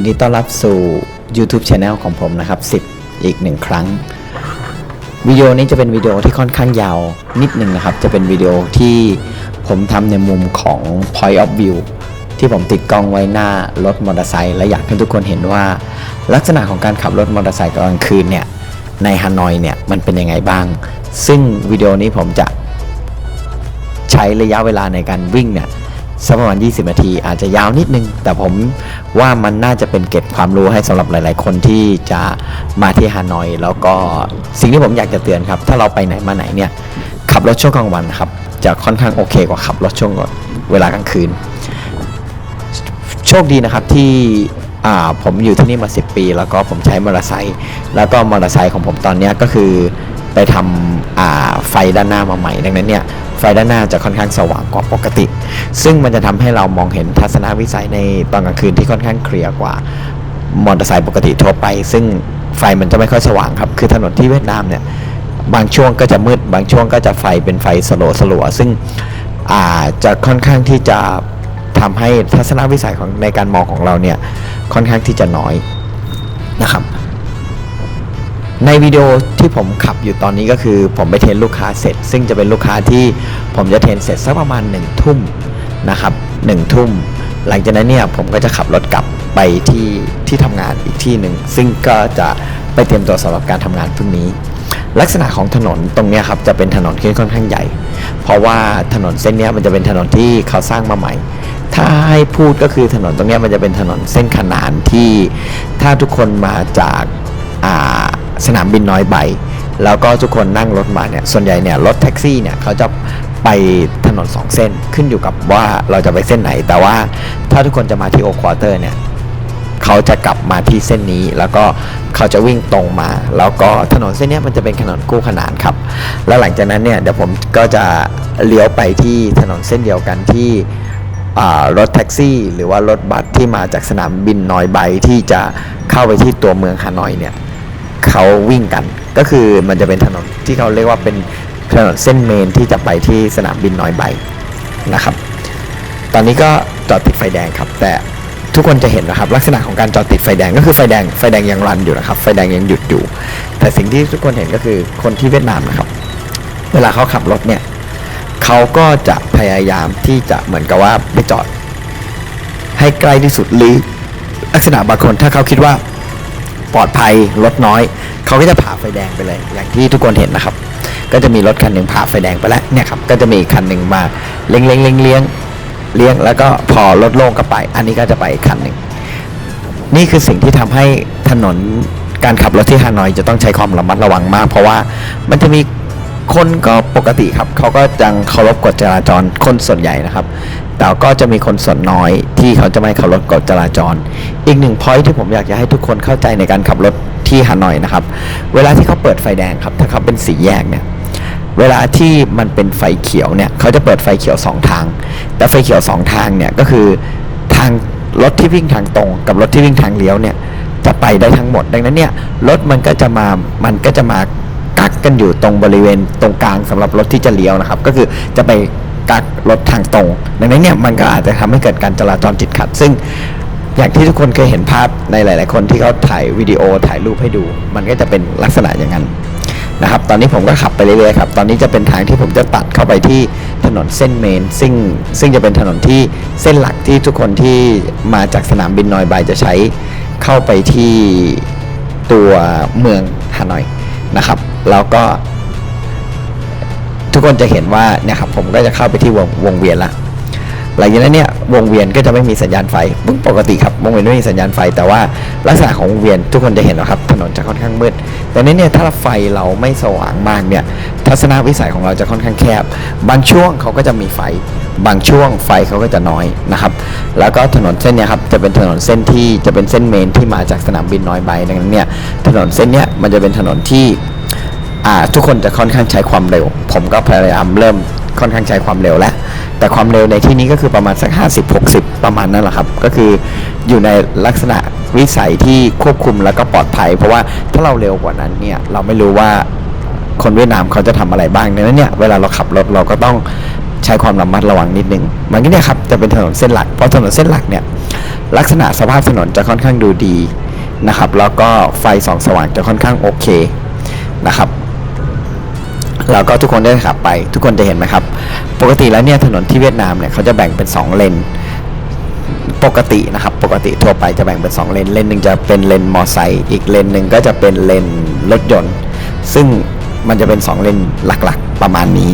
ยินดีต้อนรับสู่ YouTube Channel ของผมนะครับ 10 อีกหนึ่งครั้งวิดีโอนี้จะเป็นวิดีโอที่ค่อนข้างยาวนิดหนึ่งนะครับ จะเป็นวิดีโอที่ผมทำในมุมของ Point of View ที่ผมติดกล้องไว้หน้ารถมอเตอร์ไซค์และอยากให้ทุกคนเห็นว่า ลักษณะของการขับรถมอเตอร์ไซค์กลางคืนเนี่ยในฮานอยเนี่ยมันเป็นยังไงบ้าง ซึ่งวิดีโอนี้ผมจะใช้ระยะเวลาในการวิ่งเนี่ย สักประมาณ 20 นาที อาจจะยาวนิดนึง แต่ผมว่ามันน่าจะเป็นเกร็ดความรู้ให้สำหรับหลาย ๆ คนที่จะมาที่ฮานอย แล้วก็สิ่งที่ผมอยากจะเตือนครับ ถ้าเราไปไหนมาไหนเนี่ยขับรถช่วงกลางวันครับ จะค่อนข้างโอเคกว่าขับรถช่วงเวลากลางคืน โชคดีนะครับที่ผมอยู่ที่นี่มา 10 ปี แล้วก็ผมใช้มอเตอร์ไซค์แล้วก็มอเตอร์ไซค์ของผมตอนนี้ก็คือไปทำไฟด้านหน้ามาใหม่ดังนั้นเนี่ย ไฟด้านหน้าจะค่อนข้างสว่างกว่าปกติ ซึ่งมันจะทำให้เรามองเห็นทัศนวิสัยในตอนกลางคืนที่ค่อนข้างเคลียร์กว่ามอเตอร์ไซค์ปกติทั่วไป ซึ่งไฟมันจะไม่ค่อยสว่างครับ คือถนนที่เวียดนามเนี่ยบางช่วงก็จะมืด บางช่วงก็จะไฟเป็นไฟสลัวสลัวซึ่งอาจะค่อนข้างที่จะทำให้ทัศนวิสัยของในการมองของเราเนี่ยค่อนข้างที่จะน้อยนะครับ ในวิดีโอที่ผมขับอยู่ตอนนี้ก็คือ ผมไปเทรนลูกค้าเสร็จ ซึ่งจะเป็นลูกค้าที่ผมจะเทรนเสร็จสักประมาณ1นึ่ทุ่มนะครับหนึ่งทุ่ม หลังจากนั้นเนี่ยผมก็จะขับรถกลับไปที่ที่ทำงานอีกที่หนึ่งซึ่งก็จะไปเตรียมตัวสำหรับการทำงานพรุ่งนี้ ลักษณะของถนนตรงนี้ครับจะเป็นถนนที่ค่อนข้างใหญ่ เพราะว่าถนนเส้นนี้มันจะเป็นถนนที่เขาสร้างมาใหม่ ถ้าให้พูดก็คือถนนตรงนี้มันจะเป็นถนนเส้นขนานที่ถ้าทุกคนมาจากอ่า สนามบินน้อยใบ แล้วก็ทุกคนนั่งรถมาเนี่ยส่วนใหญ่เนี่ยรถแท็กซี่เนี่ยเขาจะไปถนนสองเส้นขึ้นอยู่กับว่าเราจะไปเส้นไหน แต่ว่าถ้าทุกคนจะมาที่โอควอเตอร์เนี่ยเขาจะกลับมาที่เส้นนี้ แล้วก็เขาจะวิ่งตรงมา แล้วก็ถนนเส้นนี้มันจะเป็นถนนคู่ขนานครับ แล้วหลังจากนั้นเนี่ยเดี๋ยวผมก็จะเลี้ยวไปที่ถนนเส้นเดียวกันที่รถแท็กซี่ หรือว่ารถบัสที่มาจากสนามบินนอยใบที่จะเข้าไปที่ตัวเมืองฮานอยเนี่ย เขาวิ่งกัน ก็คือมันจะเป็นถนนที่เขาเรียกว่าเป็นถนนเส้นเมนที่จะไปที่สนามบินนอยใบนะครับ ตอนนี้ก็จอดติดไฟแดงครับ แต่ทุกคนจะเห็นนะครับ ลักษณะของการจอดติดไฟแดงก็คือไฟแดงไฟแดงยังรันอยู่นะครับ ไฟแดงยังหยุดอยู่ แต่สิ่งที่ทุกคนเห็นก็คือคนที่เวียดนามนะครับ เวลาเขาขับรถเนี่ยเขาก็จะพยายามที่จะเหมือนกับว่าไปจอด ให้ใกล้ที่สุดหรือลักษณะบางคนถ้าเขาคิดว่า ปลอดภัยรถน้อย เขาก็จะผ่าไฟแดงไปเลย อย่างที่ทุกคนเห็นนะครับ ก็จะมีรถคันหนึ่งผ่าไฟแดงไปแล้วเนี่ยครับก็จะมีคันหนึ่งมาเลี้ยงเลี้ยงเลี้ยงเลี้ยงเลี้ยงแล้วก็พอรถโล่งก็ไป อันนี้ก็จะไปอีกคันหนึ่งนี่คือสิ่งที่ทำให้ถนนการขับรถที่ฮานอยจะต้องใช้ความระมัดระวังมาก เพราะว่ามันจะมีคนก็ปกติครับเขาก็ยังเคารพกฎจราจรคนส่วนใหญ่นะครับ แต่ก็จะมีคนส่วนน้อยที่เขาจะไม่เคารพกฎจราจร อีกหนึ่งพอยที่ผมอยากจะให้ทุกคนเข้าใจในการขับรถที่ฮานอยนะครับ เวลาที่เขาเปิดไฟแดงครับ ถ้าเขาเป็นสีแยกเนี่ย เวลาที่มันเป็นไฟเขียวเนี่ยเขาจะเปิดไฟเขียวสองทาง แต่ไฟเขียวสองทางเนี่ยก็คือทางรถที่วิ่งทางตรง กับรถที่วิ่งทางเลี้ยวเนี่ยจะไปได้ทั้งหมด ดังนั้นเนี่ยรถมันก็จะมา มันก็จะมากักกันอยู่ตรงบริเวณตรงกลางสำหรับรถที่จะเลี้ยวนะครับ ก็คือจะไป กักรถทางตรง ดังนั้นเนี่ยมันก็อาจจะทำให้เกิดการจราจรติดขัด ซึ่งอย่างที่ทุกคนเคยเห็นภาพในหลาย ๆ คนที่เขาถ่ายวิดีโอถ่ายรูปให้ดู มันก็จะเป็นลักษณะอย่างนั้นนะครับ ตอนนี้ผมก็ขับไปเรื่อย ๆ ครับ ตอนนี้จะเป็นทางที่ผมจะตัดเข้าไปที่ถนนเส้นเมน ซึ่งซึ่งจะเป็นถนนที่เส้นหลักที่ทุกคนที่มาจากสนามบินนอยบายจะใช้เข้าไปที่ตัวเมืองฮานอยนะครับ แล้วก็ กคนจะเห็นว่าเนี่ยครับผมก็จะเข้าไปที่วงวงเวียนละหลังจากนั้นเนี่ยวงเวียนก็จะไม่มีสัญญาณไฟปึ๊บปกติครับวงเวียนไม่มีสัญญาณไฟ แต่ว่าลักษณะของวงเวียนทุกคนจะเห็นนะครับถนนจะค่อนข้างมืดแต่นี้เนี่ยถ้าไฟเราไม่สว่างมากเนี่ยทัศนวิสัยของเราจะค่อนข้างแคบ บางช่วงเขาก็จะมีไฟ บางช่วงไฟเขาก็จะน้อยนะครับแล้วก็ถนนเส้นเนี้ยครับจะเป็นถนนเส้นที่จะเป็นเส้นเมนที่มาจากสนามบินน้อยใบดังนั้นเนี่ยถนนเส้นเนี้ยมันจะเป็นถนนที่ อ่าทุกคนจะค่อนข้างใช้ความเร็ว ผมก็พยายามเริ่มค่อนข้างใช้ความเร็วแล้ว แต่ความเร็วในที่นี้ก็คือประมาณสัก 50 60 ประมาณนั่นแหละครับ ก็คืออยู่ในลักษณะวิสัยที่ควบคุมแล้วก็ปลอดภัย เพราะว่าถ้าเราเร็วกว่านั้นเนี่ยเราไม่รู้ว่าคนเวียดนามเขาจะทำอะไรบ้างดังนั้นเนี่ยเวลาเราขับรถเราก็ต้องใช้ความระมัดระวังนิดนึง มันก็เนี่ยครับจะเป็นถนนเส้นหลัก เพราะถนนเส้นหลักเนี่ยลักษณะสภาพถนนจะค่อนข้างดูดีนะครับ แล้วก็ไฟส่องสว่างจะค่อนข้างโอเคนะครับ แล้วก็ทุกคนได้ขับไป ทุกคนจะเห็นไหมครับ ปกติแล้วเนี่ยถนนที่เวียดนามเนี่ยเขาจะแบ่งเป็น 2 เลนปกตินะครับปกติทั่วไปจะแบ่งเป็น 2 เลนเลนหนึ่งจะเป็นเลนมอไซค์อีกเลนหนึ่งก็จะเป็นเลนรถยนต์ ซึ่งมันจะเป็น 2 เลนหลักๆประมาณนี้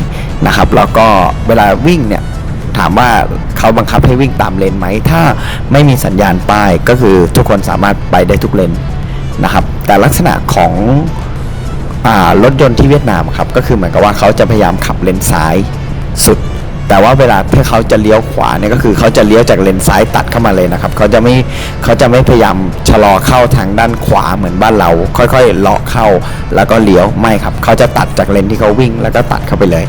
นะครับแล้วก็เวลาวิ่งเนี่ยถามว่าเขาบังคับให้วิ่งตามเลนไหม ถ้าไม่มีสัญญาณป้ายก็คือทุกคนสามารถไปได้ทุกเลนนะครับ แต่ลักษณะของ รถยนต์ที่เวียดนามครับก็คือเหมือนกับว่าเขาจะพยายามขับเลนซ้ายสุด แต่ว่าเวลาที่เขาจะเลี้ยวขวาเนี่ยก็คือเขาจะเลี้ยวจากเลนซ้ายตัดเข้ามาเลยนะครับเขาจะไม่เขาจะไม่พยายามชะลอเข้าทางด้านขวาเหมือนบ้านเรา ค่อยๆเลาะเข้าแล้วก็เลี้ยวไม่ครับเขาจะตัดจากเลนที่เขาวิ่งแล้วก็ตัดเข้าไปเลย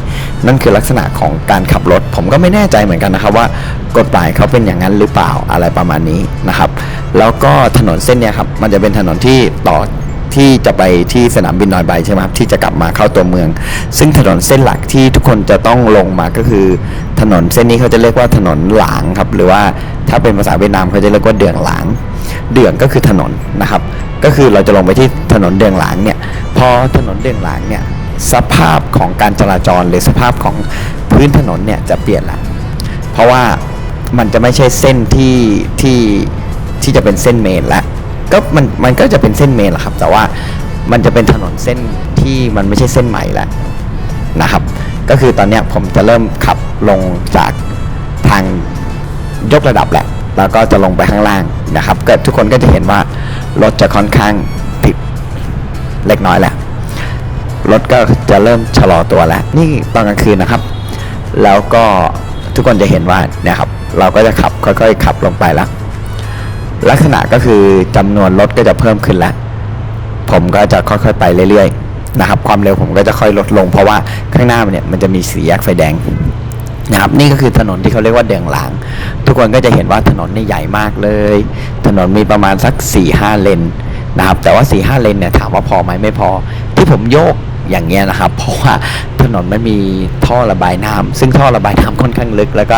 นั่นคือลักษณะของการขับรถ ผมก็ไม่แน่ใจเหมือนกันนะครับว่ากฎหมายเขาเป็นอย่างนั้นหรือเปล่าอะไรประมาณนี้นะครับ แล้วก็ถนนเส้นเนี้ยครับมันจะเป็นถนนที่ต่อ ที่จะไปที่สนามบินนอยใบใช่ไหมครับที่จะกลับมาเข้าตัวเมือง ซึ่งถนนเส้นหลักที่ทุกคนจะต้องลงมาก็คือ ถนนเส้นนี้เขาจะเรียกว่าถนนหลางครับหรือว่าถ้าเป็นภาษาเวียดนามเขาจะเรียกว่าเดืองหลาง เดืองก็คือถนนนะครับ ก็คือเราจะลงไปที่ถนนเดืองหลางเนี่ยพอถนนเดืองหลางเนี่ยสภาพของการจราจรหรือสภาพของพื้นถนนเนี่ยจะเปลี่ยนละเพราะว่ามันจะไม่ใช่เส้นที่ที่ที่จะเป็นเส้นเมนแล้ว ก็มันมันก็จะเป็นเส้นเมนแหละครับ แต่ว่ามันจะเป็นถนนเส้นที่มันไม่ใช่เส้นใหม่แล้วนะครับ ก็คือตอนนี้ผมจะเริ่มขับลงจากทางยกระดับแหละ แล้วก็จะลงไปข้างล่างนะครับเกิดทุกคนก็จะเห็นว่ารถจะค่อนข้างติดเล็กน้อยแหละ รถก็จะเริ่มชะลอตัวแล้ว นี่ตอนกลางคืนนะครับ แล้วก็ทุกคนจะเห็นว่าเนี่ยครับ เราก็จะขับค่อยๆขับลงไปแล้ว ลักษณะก็คือจำนวนรถก็จะเพิ่มขึ้นแล้ว ผมก็จะค่อยๆไปเรื่อยๆนะครับ ความเร็วผมก็จะค่อยลดลง เพราะว่าข้างหน้ามันเนี่ยมันจะมีสีแยกไฟแดงนะครับนี่ก็คือถนนที่เขาเรียกว่าเดืองหลาง ทุกคนก็จะเห็นว่าถนนนี่ใหญ่มากเลย ถนนมีประมาณสัก4ี่ห้าเลนนะครับแต่ว่า4ี่ห้าเลนเนี่ยถามว่าพอไหมไม่พอ ที่ผมโยกอย่างเงี้ยนะครับ เพราะว่าถนนไม่มีท่อระบายน้ำซึ่งท่อระบายน้ำค่อนข้างลึก แล้วก็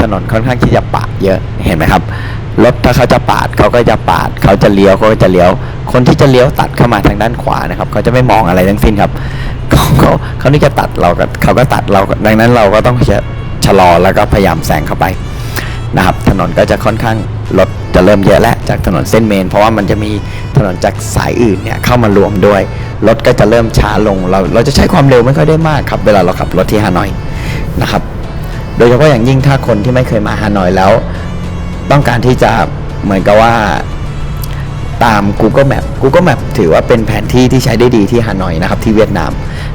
ถนนค่อนข้างที่จะปะเยอะเห็นไหมครับ รถถ้าเขาจะปาดเขาก็จะปาด เขาจะเลี้ยวเขาก็จะเลี้ยว คนที่จะเลี้ยวตัดเข้ามาทางด้านขวานะครับ เขาจะไม่มองอะไรทั้งสิ้นครับเขาเขาเขานี่จะตัดเราก็เขาก็ตัดเราดังนั้นเราก็ต้องชะลอแล้วก็พยายามแซงเข้าไปนะครับ ถนนก็จะค่อนข้างรถจะเริ่มเยอะแล้วจากถนนเส้นเมน เพราะว่ามันจะมีถนนจากสายอื่นเนี่ยเข้ามารวมด้วยรถก็จะเริ่มช้าลงเราเราจะใช้ความเร็วไม่ค่อยได้มากครับ เวลาเราขับรถที่ฮานอยนะครับ โดยเฉพาะอย่างยิ่งถ้าคนที่ไม่เคยมาฮานอยแล้ว ต้องการที่จะเหมือนกับว่าตาม Google Map Google Map ถือว่าเป็นแผนที่ที่ใช้ได้ดีที่ฮานอยนะครับ ที่เวียดนาม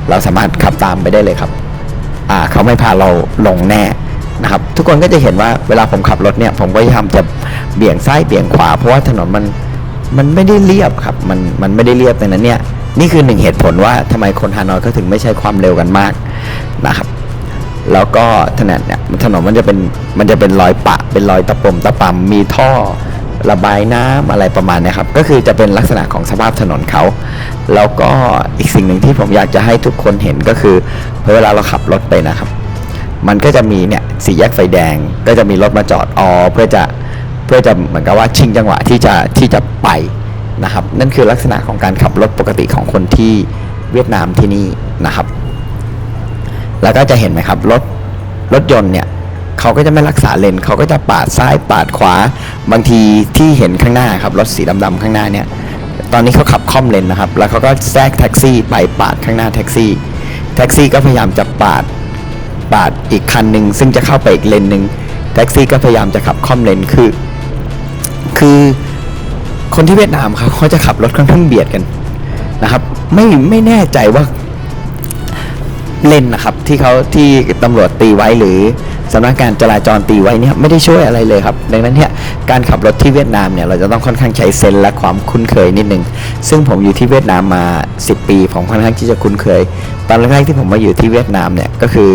เราสามารถขับตามไปได้เลยครับอ่าเขาไม่พาเราลงแน่นะครับ ทุกคนก็จะเห็นว่าเวลาผมขับรถเนี่ย ผมก็พยายามจะเบี่ยงซ้ายเบี่ยงขวา เพราะว่าถนนมันมันไม่ได้เรียบครับ มันมันไม่ได้เรียบดังนั้นเนี่ยนี่คือหนึ่งเหตุผลว่าทำไมคนฮานอยเขาถึงไม่ใช้ความเร็วกันมากนะครับ แล้วก็ถนนเนี่ยถนนมันจะเป็นมันจะเป็นรอยปะ เป็นรอยตะปมตะปำมีท่อระบายน้ำอะไรประมาณนี้ครับ ก็คือจะเป็นลักษณะของสภาพถนนเขา แล้วก็อีกสิ่งหนึ่งที่ผมอยากจะให้ทุกคนเห็นก็คือเวลาเราขับรถไปนะครับ มันก็จะมีเนี่ยสี่แยกไฟแดง ก็จะมีรถมาจอดออเพื่อจะเพื่อจะเหมือนกับว่าชิงจังหวะที่จะที่จะไปนะครับ นั่นคือลักษณะของการขับรถปกติของคนที่เวียดนามที่นี่นะครับ แล้วก็จะเห็นไหมครับรถรถยนต์เนี่ยเขาก็จะไม่รักษาเลนเขาก็จะปาดซ้ายปาดขวา บางทีที่เห็นข้างหน้าครับรถสีดำๆข้างหน้าเนี่ยตอนนี้เขาขับค่อมเลนนะครับ แล้วเขาก็แทรกแท็กซี่ไปปาดข้างหน้าแท็กซี่ แท็กซี่ก็พยายามจะปาดปาดอีกคันหนึ่งซึ่งจะเข้าไปอีกเลนหนึ่งแท็กซี่ก็พยายามจะขับค่อมเลนคือ คือคนที่เวียดนามเขาเขาจะขับรถค่อนข้างเบียดกันนะครับ ไม่ไม่แน่ใจว่า เลนนะครับที่เขาที่ตำรวจตีไว้หรือสำนักงานจราจรตีไว้เนี่ยไม่ได้ช่วยอะไรเลยครับ ดังนั้นเนี่ยการขับรถที่เวียดนามเนี่ยเราจะต้องค่อนข้างใช้เซนและความคุ้นเคยนิดนึง ซึ่งผมอยู่ที่เวียดนามมา 10 ปี ผมค่อนข้างที่จะคุ้นเคย ตอนแรกๆที่ผมมาอยู่ที่เวียดนามเนี่ยก็คือ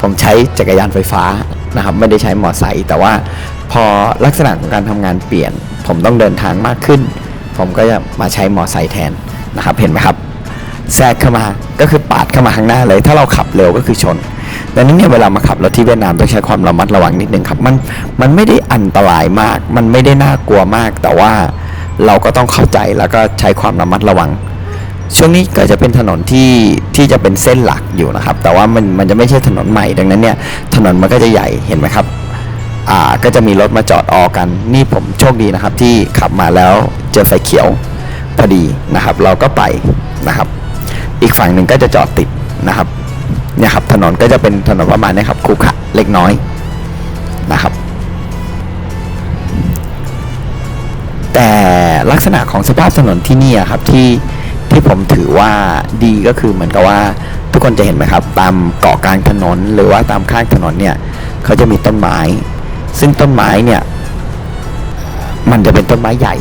ผมใช้จักรยานไฟฟ้านะครับไม่ได้ใช้มอเตอร์ไซค์แต่ว่าพอลักษณะของการทำงานเปลี่ยน ผมต้องเดินทางมากขึ้น ผมก็จะมาใช้มอเตอร์ไซค์แทนนะครับเห็นไหมครับ แทรกเข้ามาก็คือปาดเข้ามาข้างหน้าเลย ถ้าเราขับเร็วก็คือชนดังนั้นเนี่ยเวลามาขับรถที่เวียดนามต้องใช้ความระมัดระวังนิดนึงครับมันมันไม่ได้อันตรายมาก มันไม่ได้น่ากลัวมาก แต่ว่าเราก็ต้องเข้าใจแล้วก็ใช้ความระมัดระวัง ช่วงนี้ก็จะเป็นถนนที่ที่จะเป็นเส้นหลักอยู่นะครับ แต่ว่ามันมันจะไม่ใช่ถนนใหม่ดังนั้นเนี่ยถนนมันก็จะใหญ่เห็นไหมครับอ่าก็จะมีรถมาจอดออกัน นี่ผมโชคดีนะครับที่ขับมาแล้วเจอไฟเขียวพอดีนะครับ เราก็ไปนะครับ อีกฝั่งหนึ่งก็จะจอดติดนะครับเนี่ยครับถนนก็จะเป็นถนนประมาณนี้ครับขรุขระเล็กน้อยนะครับ แต่ลักษณะของสภาพถนนที่นี่ครับที่ที่ผมถือว่าดีก็คือเหมือนกับว่าทุกคนจะเห็นไหมครับ ตามเกาะกลางถนนหรือว่าตามข้างถนนเนี่ยเขาจะมีต้นไม้ ซึ่งต้นไม้เนี่ยมันจะเป็นต้นไม้ใหญ่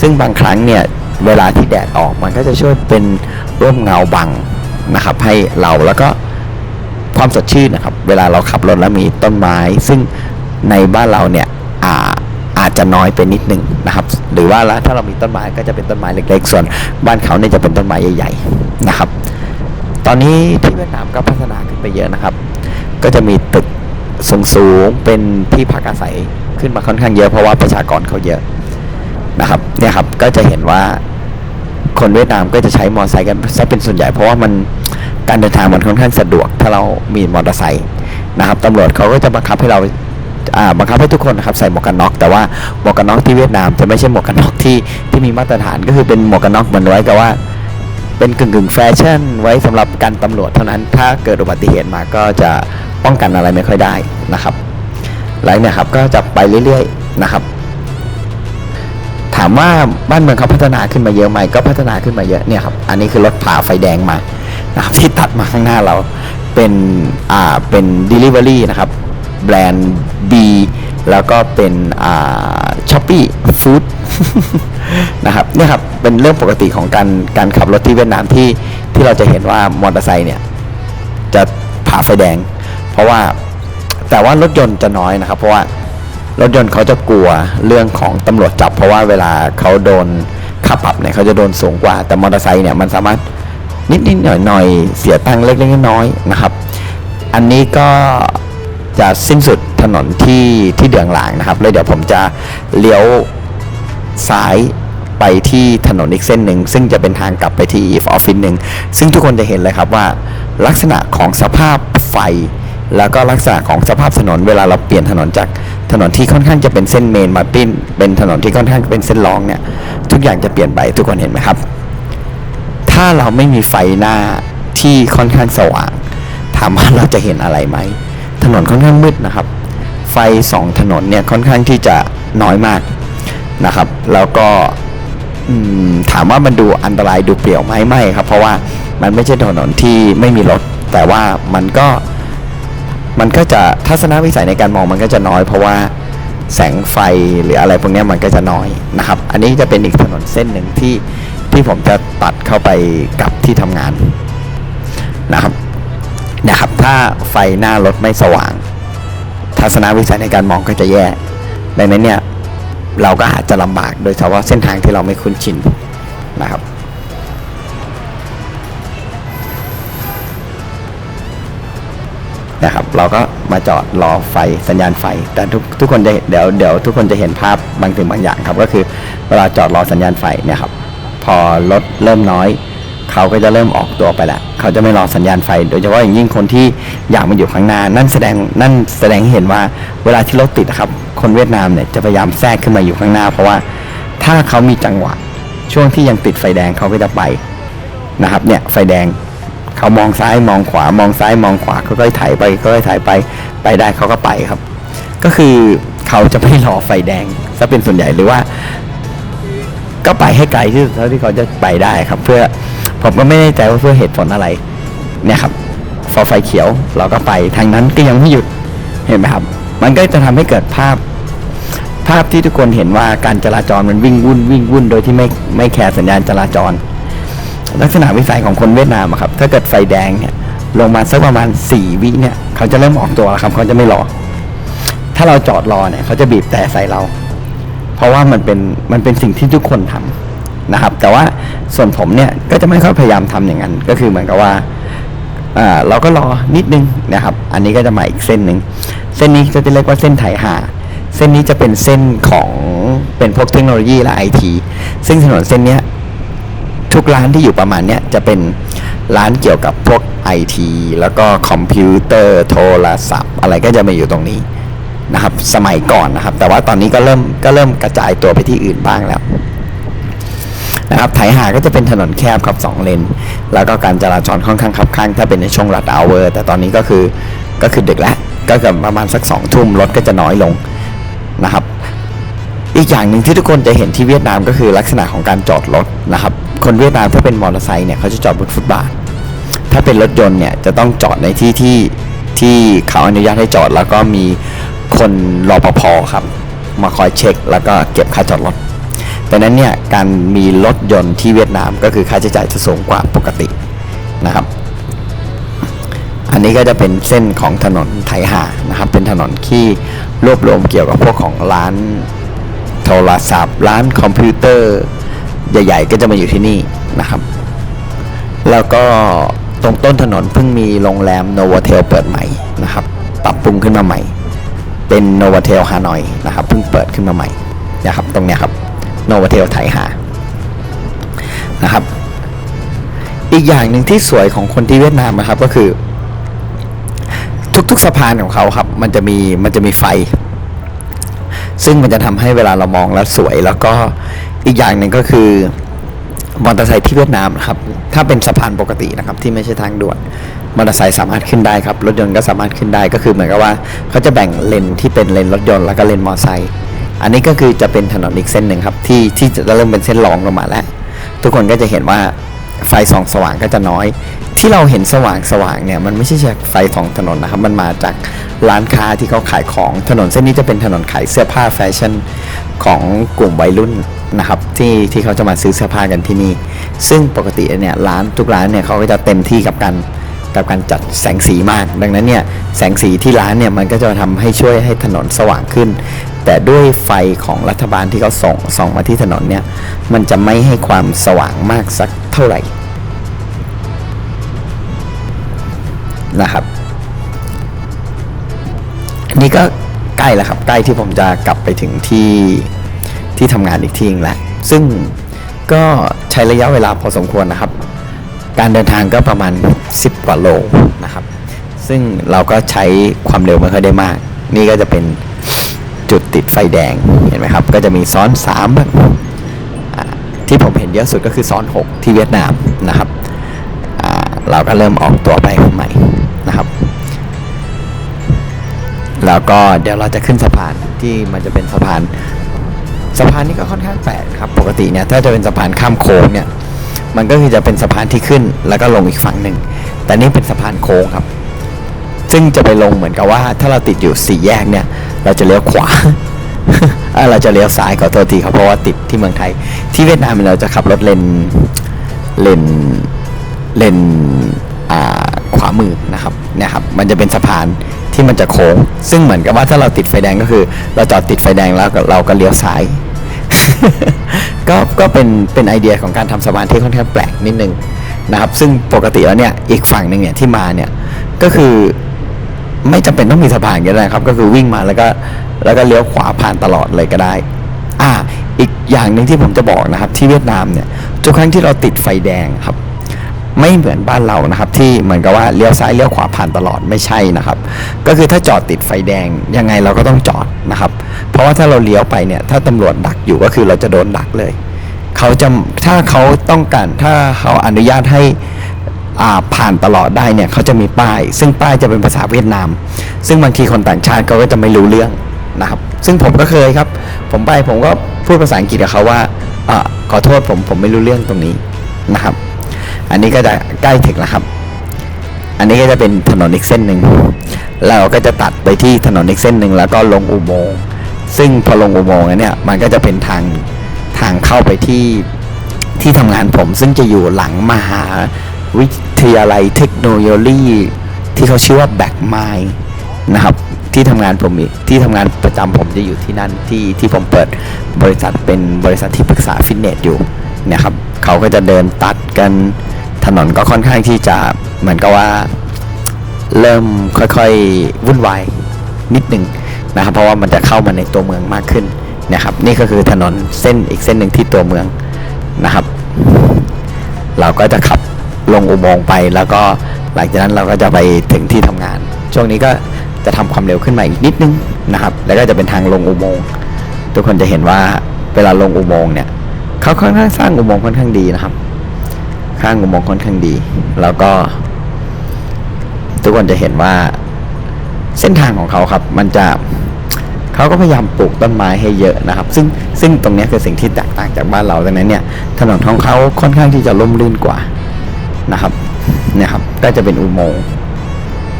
ซึ่งบางครั้งเนี่ย เวลาที่แดดออกมันก็จะช่วยเป็นร่มเงาบังนะครับ ให้เราแล้วก็ความสดชื่นนะครับ เวลาเราขับรถแล้วมีต้นไม้ ซึ่งในบ้านเราเนี่ยอาอาจจะน้อยไปนิดนึงนะครับ หรือว่าแล้วถ้าเรามีต้นไม้ก็จะเป็นต้นไม้เล็ก ๆ ส่วนบ้านเขาเนี่ยจะเป็นต้นไม้ใหญ่ๆนะครับ ตอนนี้ที่เวียดนามก็พัฒนาขึ้นไปเยอะนะครับ ก็จะมีตึกสูงๆเป็นที่พักอาศัยขึ้นมาค่อนข้างเยอะเพราะว่าประชากรเขาเยอะ นะครับเนี่ยครับก็จะเห็นว่าคนเวียดนามก็จะใช้มอเตอร์ไซค์กันซะเป็นส่วนใหญ่เพราะว่ามันการเดินทางมันค่อนข้างสะดวกถ้าเรามีมอเตอร์ไซค์นะครับตำรวจเขาก็จะบังคับให้เราบังคับให้ทุกคนนะครับใส่หมวกกันน็อกแต่ว่าหมวกกันน็อกที่เวียดนามจะไม่ใช่หมวกกันน็อกที่ที่มีมาตรฐานก็คือเป็นหมวกกันน็อกเหมือนไว้กับว่าเป็นกึ่งกึ่งแฟชั่นไว้สำหรับการตำรวจเท่านั้น ถ้าเกิดอุบัติเหตุมาก็จะป้องกันอะไรไม่ค่อยได้นะครับหลังเนี่ยครับก็จะไปเรื่อยๆนะครับ ถามว่าบ้านเมืองเขาพัฒนาขึ้นมาเยอะไหมก็พัฒนาขึ้นมาเยอะเนี่ยครับอันนี้คือรถผ่าไฟแดงมานะครับที่ตัดมาข้างหน้าเราเป็นอ่าเป็น Delivery นะครับแบรนด์ B แล้วก็เป็นอ่าช้อปปี้ฟู้ดนะครับเนี่ยครับเป็นเรื่องปกติของการการขับรถที่เวียดนามที่ที่เราจะเห็นว่ามอเตอร์ไซค์เนี่ยจะผ่าไฟแดง เพราะว่าแต่ว่ารถยนต์จะน้อยนะครับ เพราะว่า รถยนต์เขาจะกลัวเรื่องของตำรวจจับ เพราะว่าเวลาเขาโดนค่าปรับเนี่ยเขาจะโดนสูงกว่า แต่มอเตอร์ไซค์เนี่ยมันสามารถนิดนิดหน่อยหน่อยๆเสียตังค์เล็กๆน้อยๆนะครับ อันนี้ก็จะสิ้นสุดถนนที่ที่เดืองหลางนะครับแล้วเดี๋ยวผมจะเลี้ยวซ้ายไปที่ถนนอีกเส้นหนึ่ง ซึ่งจะเป็นทางกลับไปที่ออฟฟิศหนึ่ง ซึ่งทุกคนจะเห็นเลยครับว่า ลักษณะของสภาพไฟ แล้วก็ลักษณะของสภาพถนนเวลาเราเปลี่ยนถนนจากถนนที่ค่อนข้างจะเป็นเส้นเมนมาปิ้นเป็นถนนที่ค่อนข้างเป็นเส้นรองเนี่ยทุกอย่างจะเปลี่ยนไปทุกคนเห็นไหมครับ ถ้าเราไม่มีไฟหน้าที่ค่อนข้างสว่างถามว่าเราจะเห็นอะไรไหมถนนค่อนข้างมืดนะครับ ไฟสองถนนเนี่ยค่อนข้างที่จะน้อยมากนะครับ แล้วก็ถามว่ามันดูอันตรายดูเปลี่ยวไหมไม่ครับ เพราะว่ามันไม่ใช่ถนนที่ไม่มีรถ แต่ว่ามันก็ มันก็จะทัศนวิสัยในการมองมันก็จะน้อย เพราะว่าแสงไฟหรืออะไรพวกนี้มันก็จะน้อยนะครับ อันนี้จะเป็นอีกถนนเส้นหนึ่งที่ที่ผมจะตัดเข้าไปกับที่ทำงานนะครับนะครับ ถ้าไฟหน้ารถไม่สว่าง ทัศนวิสัยในการมองก็จะแย่ดังนั้นเนี่ยเราก็อาจจะลำบากโดยเฉพาะเส้นทางที่เราไม่คุ้นชินนะครับ นะครับ เราก็มาจอดรอไฟสัญญาณไฟ แต่ทุกทุกคนจะเดี๋ยวเดี๋ยวทุกคนจะเห็นภาพบางสิ่งบางอย่างครับ ก็คือเวลาจอดรอสัญญาณไฟเนี่ยครับ พอรถเริ่มน้อย เขาก็จะเริ่มออกตัวไปแล้วเขาจะไม่รอสัญญาณไฟ โดยเฉพาะอย่างยิ่งคนที่อยากมาอยู่ข้างหน้า นั่นแสดงนั่นแสดงให้เห็นว่าเวลาที่รถติดนะครับ คนเวียดนามเนี่ยจะพยายามแทรกขึ้นมาอยู่ข้างหน้า เพราะว่าถ้าเขามีจังหวะช่วงที่ยังติดไฟแดงเขาก็จะไปนะครับเนี่ยไฟแดง เขามองซ้ายมองขวามองซ้ายมองขวาเขาก็ถ่ายไปก็ถ่ายไปไปได้เขาก็ไปครับ ก็คือเขาจะไม่รอไฟแดงซะเป็นส่วนใหญ่หรือว่า ก็ไปให้ไกลที่สุดเท่าที่เขาจะไปได้ครับ เพื่อผมก็ไม่แน่ใจว่าเพื่อเหตุผลอะไร เนี่ยครับพอไฟเขียวเราก็ไปทางนั้นก็ยังไม่หยุดเห็นไหมครับ มันก็จะทำให้เกิดภาพภาพที่ทุกคนเห็นว่าการจราจรมันวิ่งวุ่นวิ่งวุ่นโดยที่ไม่ไม่แคร์สัญญาณจราจร ลักษณะวิสัยของคนเวียดนามอะครับ ถ้าเกิดไฟแดงเนี่ยลงมาสักประมาณสี่วิเนี่ยเขาจะเริ่มออกตัวแล้วครับเขาจะไม่รอ ถ้าเราจอดรอเนี่ยเขาจะบีบแต่ใส่เรา เพราะว่ามันเป็นมันเป็นสิ่งที่ทุกคนทำนะครับ แต่ว่าส่วนผมเนี่ยก็จะไม่ค่อยพยายามทำอย่างนั้น ก็คือเหมือนกับว่าอ่าเราก็รอนิดนึงนะครับ อันนี้ก็จะมาอีกเส้นหนึ่ง เส้นนี้จะเรียกว่าเส้นไถหาเส้นนี้จะเป็นเส้นของเป็นพวกเทคโนโลยีและไอทีซึ่งถนนเส้นนี้ ทุกร้านที่อยู่ประมาณเนี้ยจะเป็นร้านเกี่ยวกับพวกไอทีแล้วก็คอมพิวเตอร์โทรศัพท์ อะไรก็จะมาอยู่ตรงนี้นะครับ สมัยก่อนนะครับ แต่ว่าตอนนี้ก็เริ่มก็เริ่มกระจายตัวไปที่อื่นบ้างแล้วนะครับไถหาก็จะเป็นถนนแคบครับสองเลน แล้วก็การจราจรค่อนข้างคับข้างถ้าเป็นในช่วงรัดเอาเวอร์แต่ตอนนี้ก็คือก็คือดึกแล้ว ก็เกือบประมาณสักสองทุ่มรถก็จะน้อยลงนะครับ กอย่างหนึ่งที่ทุกคนจะเห็นที่เวียดนามก็คือลักษณะของการจอดรถนะครับ คนเวียดนามถ้าเป็นมอเตอร์ไซค์เนี่ยเขาจะจอดบนฟุตบาท ถ้าเป็นรถยนต์เนี่ยจะต้องจอดในที่ที่ที่เขาอนุญาตให้จอด แล้วก็มีคนรอปภครับ มาคอยเช็ค แล้วก็เก็บค่าจอดรถดังนั้นเนี่ยการมีรถยนต์ที่เวียดนามก็คือค่าใช้จ่ายจะสูงกว่าปกตินะครับ อันนี้ก็จะเป็นเส้นของถนนไถหานะครับ เป็นถนนที่รวบรวมเกี่ยวกับพวกของร้าน โทรศัพท์ ร้านคอมพิวเตอร์ ใหญ่ ๆ ก็จะมาอยู่ที่นี่นะครับ แล้วก็ตรงต้นถนนเพิ่งมีโรงแรมโนวเทลเปิดใหม่นะครับ ปรับปรุงขึ้นมาใหม่ เป็นโนวเทลฮานอยนะครับเพิ่งเปิดขึ้นมาใหม่นะครับ ตรงเนี้ยครับโนวเทลไถหานะครับ อีกอย่างหนึ่งที่สวยของคนที่เวียดนามนะครับก็คือ ทุกๆสะพานของเขาครับ มันจะมีมันจะมีไฟ ซึ่งมันจะทำให้เวลาเรามองแล้วสวย แล้วก็อีกอย่างหนึ่งก็คือมอเตอร์ไซค์ที่เวียดนามนะครับ ถ้าเป็นสะพานปกตินะครับ ที่ไม่ใช่ทางด่วนมอเตอร์ไซค์สามารถขึ้นได้ครับ รถยนต์ก็สามารถขึ้นได้ก็คือเหมือนกับว่าเขาจะแบ่งเลนที่เป็นเลนรถยนต์แล้วก็เลนมอเตอร์ไซค์อันนี้ก็คือจะเป็นถนนอีกเส้นหนึ่งครับที่ที่จะเริ่มเป็นเส้นรองลงมาแล้ว ทุกคนก็จะเห็นว่า ไฟส่องสว่างก็จะน้อย ที่เราเห็นสว่างสว่างเนี่ยมันไม่ใช่จากไฟของถนนนะครับ มันมาจากร้านค้าที่เขาขายของถนนเส้นนี้จะเป็นถนนขายเสื้อผ้าแฟชั่นของกลุ่มวัยรุ่นนะครับที่ที่เขาจะมาซื้อเสื้อผ้ากันที่นี่ ซึ่งปกติเนี่ยร้านทุกร้านเนี่ยเขาก็จะเต็มที่กับการกับการจัดแสงสีมาก ดังนั้นเนี่ยแสงสีที่ร้านเนี่ยมันก็จะทำให้ช่วยให้ถนนสว่างขึ้น แต่ด้วยไฟของรัฐบาลที่เขาส่งส่องมาที่ถนนเนี่ยมันจะไม่ให้ความสว่างมากสัก ท่าไหร่นะครับ นี่ก็ใกล้แล้วครับ ใกล้ที่ผมจะกลับไปถึงที่ที่ทำงานอีกที่นึงแล้วซึ่งก็ใช้ระยะเวลาพอสมควรนะครับ การเดินทางก็ประมาณ 10 กว่าโลนะครับ ซึ่งเราก็ใช้ความเร็วไม่ค่อยได้มาก นี่ก็จะเป็นจุดติดไฟแดงเห็นไหมครับ ก็จะมีซ้อน3บบอ่าที่ผม ยอะสุดก็คือซ้อน 6 ที่เวียดนามนะครับเราก็เริ่มออกตัวไปใหม่นะครับ แล้วก็เดี๋ยวเราจะขึ้นสะพานที่มันจะเป็นสะพานสะพานนี้ก็ค่อนข้างแปลกครับปกติเนี่ยถ้าจะเป็นสะพานข้ามโค้งเนี่ยมันก็คือจะเป็นสะพานที่ขึ้นแล้วก็ลงอีกฝั่งหนึ่งแต่นี่เป็นสะพานโค้งครับ ซึ่งจะไปลงเหมือนกับว่าถ้าเราติดอยู่สี่แยกเนี่ย เราจะเลี้ยวขวา เราจะเลี้ยวซ้ายขอโทษทีครับเพราะว่าติดที่เมืองไทย ที่เวียดนามเราจะขับรถเลนเลนเลนอ่าขวามือนะครับเนี่ยครับ มันจะเป็นสะพานที่มันจะโค้ง ซึ่งเหมือนกับว่าถ้าเราติดไฟแดงก็คือ เราจอดติดไฟแดงแล้วเราก็เลี้ยวซ้าย ก็ก็เป็นเป็นไอเดียของการทำสะพานที่ค่อนข้างแปลกนิดนึงนะครับ ซึ่งปกติแล้วเนี่ยอีกฝั่งหนึ่งเนี่ยที่มาเนี่ยก็คือไม่จำเป็นต้องมีสะพานก็ได้ครับ ก็คือวิ่งมาแล้วก็ แล้วก็เลี้ยวขวาผ่านตลอดเลยก็ได้ อ่า อีกอย่างหนึ่งที่ผมจะบอกนะครับ ที่เวียดนามเนี่ยทุกครั้งที่เราติดไฟแดงครับ ไม่เหมือนบ้านเรานะครับ ที่เหมือนกับว่าเลี้ยวซ้ายเลี้ยวขวาผ่านตลอดไม่ใช่นะครับ ก็คือถ้าจอดติดไฟแดงยังไงเราก็ต้องจอดนะครับ เพราะว่าถ้าเราเลี้ยวไปเนี่ยถ้าตำรวจดักอยู่ก็คือเราจะโดนดักเลยเขาจะถ้าเขาต้องการถ้าเขาอนุญาตให้อ่าผ่านตลอดได้เนี่ยเขาจะมีป้าย ซึ่งป้ายจะเป็นภาษาเวียดนาม ซึ่งบางทีคนต่างชาติเขาก็จะไม่รู้เรื่อง นะครับ ซึ่งผมก็เคยครับ ผมไปผมก็พูดภาษาอังกฤษกับเขาว่าอขอโทษผมผมไม่รู้เรื่องตรงนี้นะครับ อันนี้ก็จะใกล้ถึงแล้วครับ อันนี้ก็จะเป็นถนนอีกเส้นหนึ่งเราก็จะตัดไปที่ถนนอีกเส้นหนึ่งแล้วก็ลงอุโมงค์ซึ่งพอลงอุโมงค์เนี่ยมันก็จะเป็นทางทางเข้าไปที่ที่ทำงานผม ซึ่งจะอยู่หลังมหาวิทยาลัยเทคโนโลยีที่เขาชื่อว่าแบ็กไม นะครับที่ทำงานผมที่ทำงานประจำผมจะอยู่ที่นั่นที่ที่ผมเปิดบริษัทเป็นบริษัทที่ปรึกษาฟิตเนสอยู่นะครับเขาก็จะเดินตัดกันถนนก็ค่อนข้างที่จะเหมือนกับว่าเริ่มค่อยๆวุ่นวายนิดหนึ่งนะครับ เพราะว่ามันจะเข้ามาในตัวเมืองมากขึ้นนะครับ นี่ก็คือถนนเส้นอีกเส้นหนึ่งที่ตัวเมืองนะครับ เราก็จะขับลงอุโมงค์ไป แล้วก็หลังจากนั้นเราก็จะไปถึงที่ทำงาน ช่วงนี้ก็ จะทำความเร็วขึ้นมาอีกนิดนึงนะครับ แล้วก็จะเป็นทางลงอุโมงค์ทุกคนจะเห็นว่าเวลาลงอุโมงค์เนี่ยเขาค่อนข้างสร้างอุโมงค์ค่อนข้างดีนะครับข้างอุโมงค์ค่อนข้างดี แล้วก็ ทุกคนจะเห็นว่าเส้นทางของเขาครับ มันจะเขาก็พยายามปลูกต้นไม้ให้เยอะนะครับ ซึ่งซึ่งตรงนี้คือสิ่งที่แตกต่างจากบ้านเราดังนั้นเนี่ย ถนนของเขาค่อนข้างที่จะร่มรื่นกว่านะครับนี่ยครับ ก็จะเป็นอุโมงค์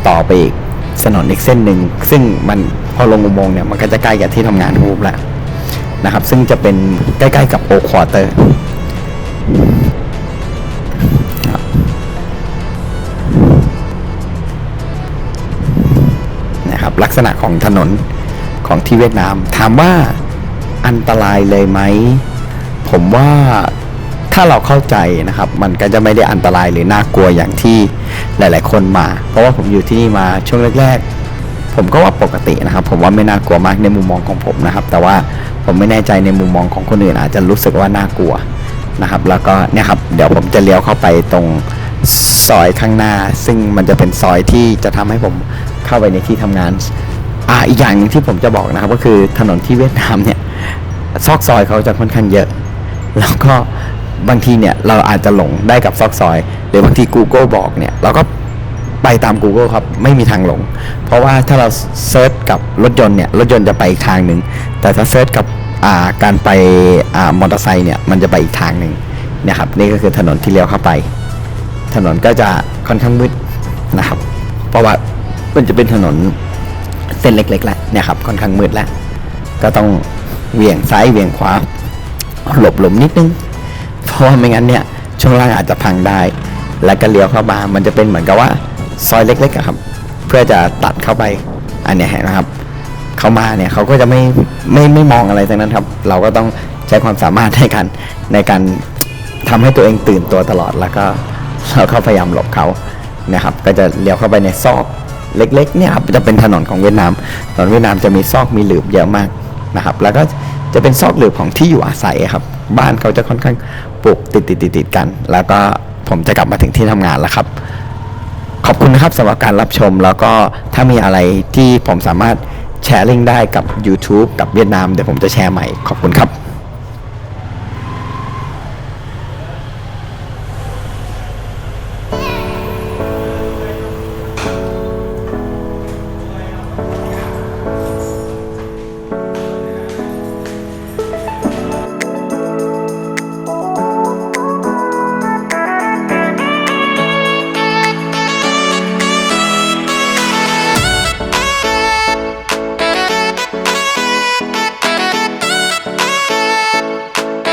ต่อไปอีก ถนนอีกเส้นหนึ่ง ซึ่งมันพอลงอุโมงค์เนี่ยมันก็จะใกล้กับที่ทำงานทูบแล้วนะครับ ซึ่งจะเป็นใกล้ๆกับโอควอเตอร์นะครับลักษณะของถนนของที่เวียดนาม ถามว่าอันตรายเลยไหม ผมว่าถ้าเราเข้าใจนะครับ มันก็จะไม่ได้อันตรายหรือน่ากลัวอย่างที่ หลาย ๆ คนมา เพราะว่าผมอยู่ที่นี่มาช่วงแรก ๆ ผมก็ว่าปกตินะครับ ผมว่าไม่น่ากลัวมากในมุมมองของผมนะครับ แต่ว่าผมไม่แน่ใจในมุมมองของคนอื่นอาจจะรู้สึกว่าน่ากลัวนะครับ แล้วก็เนี่ยครับเดี๋ยวผมจะเลี้ยวเข้าไปตรงซอยข้างหน้า ซึ่งมันจะเป็นซอยที่จะทำให้ผมเข้าไปในที่ทำงานอ่าอีกอย่างหนึงที่ผมจะบอกนะครับ ก็คือถนนที่เวียดนามเนี่ยซอกซอยเขาจะค่อนข้างเยอะ แล้วก็ บางทีเนี่ยเราอาจจะหลงได้กับซอกซอย หรือบางที Google บอกเนี่ยเราก็ไปตาม Google ครับ ไม่มีทางหลง เพราะว่าถ้าเราเซิร์ชกับรถยนต์เนี่ยรถยนต์จะไปอีกทางหนึ่งแต่ถ้าเซิร์ชกับาการไปอมอเตอร์ไซค์เนี่ยมันจะไปอีกทางหนึ่งเนี่ยครับนี่ก็คือถนนที่เลี้ยวเข้าไป ถนนก็จะค่อนข้างมืดนะครับ เพราะว่ามันจะเป็นถนนเส้นเล็กๆแหละเนี่ยครับค่อนข้างมืดแล้ว ก็ต้องเหวี่ยงซ้ายเหวี่ยงขวาหลบหลมนิดนึง เพราะว่าไม่งั้นเนี่ยช่วงล่างอาจจะพังได้ แล้วก็เลี้ยวเข้ามา มันจะเป็นเหมือนกับว่าซอยเล็กๆครับ เพื่อจะตัดเข้าไป อันนี้เห็นไหมครับ เข้ามาเนี่ยเขาก็จะไม่ไม่ไม่มองอะไรทั้งนั้นครับ เราก็ต้องใช้ความสามารถในการในการทำให้ตัวเองตื่นตัวตลอด แล้วก็เราก็พยายามหลบเขานะครับ ก็จะเลี้ยวเข้าไปในซอกเล็กๆเนี่ยครับจะเป็นถนนของเวียดนามถนนเวียดนามจะมีซอกมีหลืบเยอะมากนะครับ แล้วก็ จะเป็นซอกหลืบของที่อยู่อาศัยครับ บ้านเขาจะค่อนข้างปลูกติดติดติดติดกัน แล้วก็ผมจะกลับมาถึงที่ทำงานแล้วครับ ขอบคุณนะครับสำหรับการรับชมแล้วก็ถ้ามีอะไรที่ผมสามารถแชร์ลิงก์ได้กับ YouTube กับเวียดนามเดี๋ยวผมจะแชร์ใหม่ขอบคุณครับ